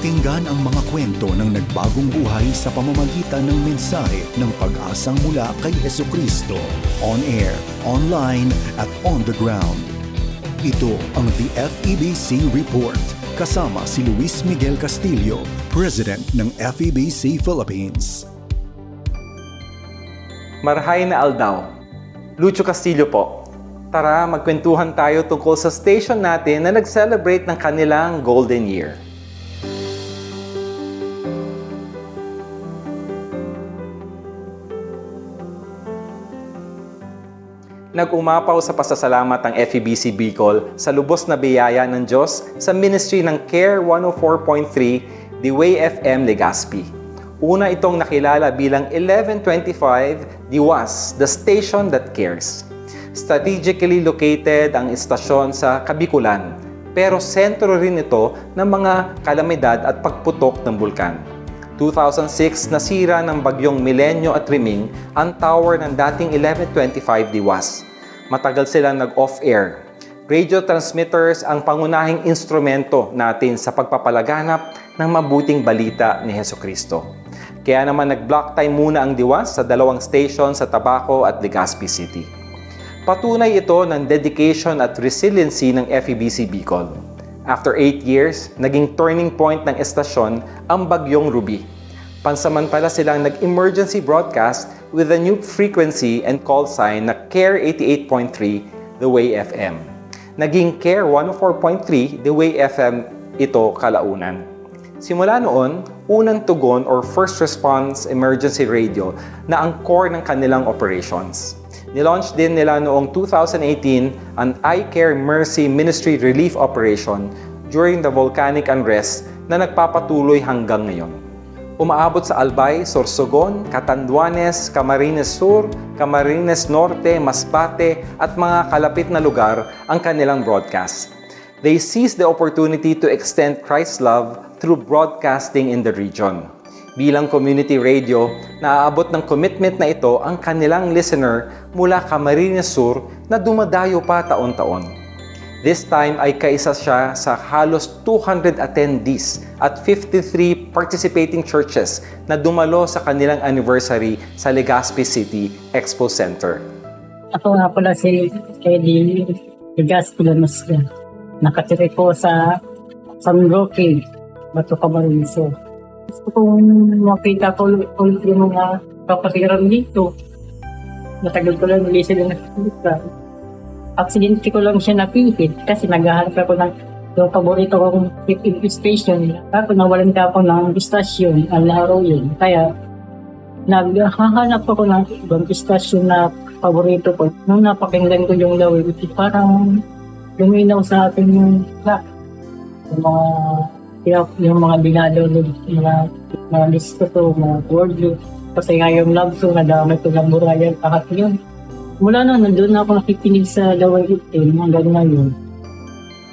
Pakinggan ang mga kwento ng nagbagong buhay sa pamamagitan ng mensahe ng pag-asang mula kay Heso Kristo. On air, online, at on the ground. Ito ang The FEBC Report. Kasama si Luis Miguel Castillo, President ng FEBC Philippines. Marhay na Aldaw. Lucho Castillo po. Tara, magkwentuhan tayo tungkol sa station natin na nag-celebrate ng kanilang Golden Year. Nag-umapaw sa pasasalamat ang FEBC Bicol sa lubos na biyaya ng Diyos sa ministry ng CARE 104.3 The Way FM Legazpi. Una itong nakilala bilang 1125 Diwas, the station that cares. Strategically located ang istasyon sa Kabikulan, pero sentro rin ito ng mga kalamidad at pagputok ng bulkan. 2006 nasira ng bagyong Milenyo at Riming ang tower ng dating 1125 Diwas. Matagal silang nag-off-air. Radio transmitters ang pangunahing instrumento natin sa pagpapalaganap ng mabuting balita ni Heso Kristo. Kaya naman nag-block time muna ang Diwas sa dalawang station sa Tabaco at Legazpi City. Patunay ito ng dedication at resiliency ng FEBC Bicol. After 8 years, naging turning point ng estasyon ang Bagyong Ruby. Pansamantala silang nag-emergency broadcast with a new frequency and call sign na CARE 88.3 The Way FM. Naging CARE 104.3 The Way FM ito kalaunan. Simula noon, unang tugon or first response emergency radio na ang core ng kanilang operations. Nilaunch din nila noong 2018 ang iCare Mercy Ministry Relief Operation during the volcanic unrest na nagpapatuloy hanggang ngayon. Umaabot sa Albay, Sorsogon, Catanduanes, Camarines Sur, Camarines Norte, Masbate at mga kalapit na lugar ang kanilang broadcast. They seized the opportunity to extend Christ's love through broadcasting in the region. Bilang community radio, naaabot ng commitment na ito ang kanilang listener mula Camarines Sur na dumadayo pa taon-taon. This time ay kaisa siya sa halos 200 attendees at 53 participating churches na dumalo sa kanilang anniversary sa Legazpi City Expo Center. Ako nga pala si Eddie Ligas Pilanosca. Nakatira ko sa San Roque, Bato Camarines. Gusto kong makita ko ulit yung mga kapatiran dito. Matagal ko lang hindi sila nakikita. Aksidente ko lang siya napipit kasi naghahanap ako ng yung paborito kong station. Tapos nawalan ka ako ng istasyon, ang laro yun. Kaya naghahanap ako ng ibang istasyon na paborito ko. Nung napakinggan ko yung lawin, parang luminaw sa akin yung track. Yung mga yung, yung mga dinadolog, mga mga listo to, mga word Kasi nga yung love song, nadamay ko ng burayan, lahat yun. Mula na, nandun na ako nakikinig sa Laway 18 hanggang ngayon.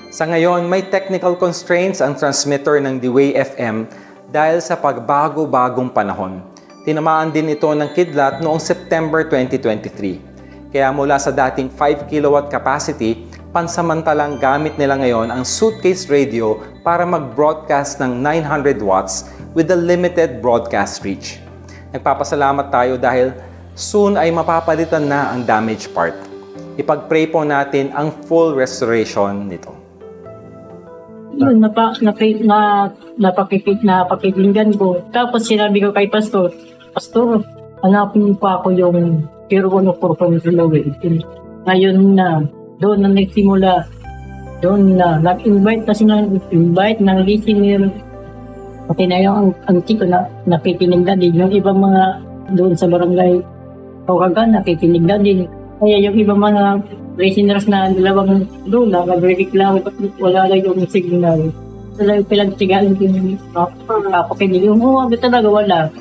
Sa ngayon, may technical constraints ang transmitter ng The Way FM dahil sa pagbago-bagong panahon. Tinamaan din ito ng kidlat noong September 2023. Kaya mula sa dating 5 kilowatt capacity, pansamantalang gamit nila ngayon ang suitcase radio para mag-broadcast ng 900 watts with a limited broadcast reach. Nagpapasalamat tayo dahil soon ay mapapalitan na ang damaged part. Ipag-pray po natin ang full restoration nito. Yun, napa, napa, na, napakikik, napakikinggan ko. Tapos sinabi ko kay Pastor, Pastor, hanapin pa ako yung Pero One of from Laway. Ngayon na, doon na nagsimula, doon na, nag-invite na sila, invite ng listener. Pati na yung ang, ang tiko na nakikinig na din. Yung ibang mga doon sa barangay Kawagan, nakikinig na din. Kaya yung ibang mga listeners na dalawang doon na nagre-reklamo wala lang yung signal. Sila yung pinagtigaan din yung kapakinig. Yung huwag talaga wala.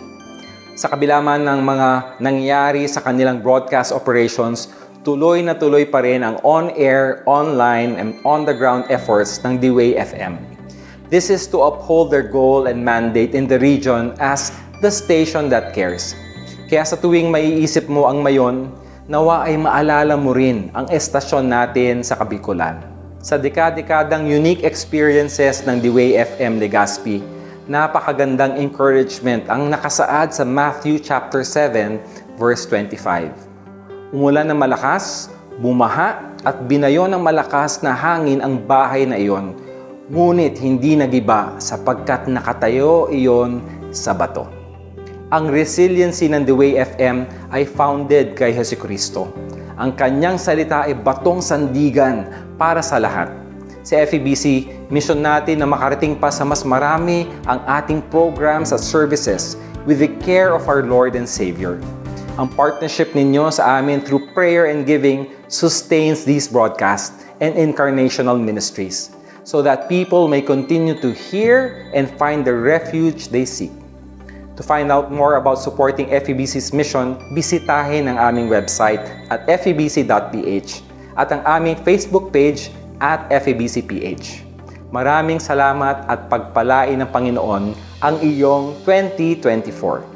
Sa kabila man ng mga nangyari sa kanilang broadcast operations, tuloy na tuloy pa rin ang on-air, online, and on-the-ground efforts ng D-Way FM. This is to uphold their goal and mandate in the region as the station that cares. Kaya sa tuwing maiisip mo ang mayon, nawa ay maalala mo rin ang estasyon natin sa Kabikulan. Sa dekadekadang unique experiences ng The Way FM Legazpi, napakagandang encouragement ang nakasaad sa Matthew chapter 7 verse 25. Umulan ng malakas, bumaha at binayo ng malakas na hangin ang bahay na iyon. Ngunit hindi nagiba sapagkat nakatayo iyon sa bato. Ang resiliency ng The Way FM ay founded kay Hesus Kristo. Ang kanyang salita ay batong sandigan para sa lahat. Sa FEBC, mission natin na makarating pa sa mas marami ang ating programs at services with the care of our Lord and Savior. Ang partnership ninyo sa amin through prayer and giving sustains these broadcasts and incarnational ministries so that people may continue to hear and find the refuge they seek. To find out more about supporting FEBC's mission, bisitahin ang aming website at febc.ph at ang aming Facebook page at FEBCPH. Maraming salamat at pagpalain ng Panginoon ang iyong 2024.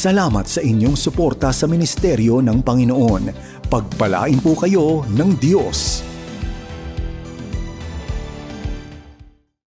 Salamat sa inyong suporta sa ministeryo ng Panginoon. Pagpalain po kayo ng Diyos.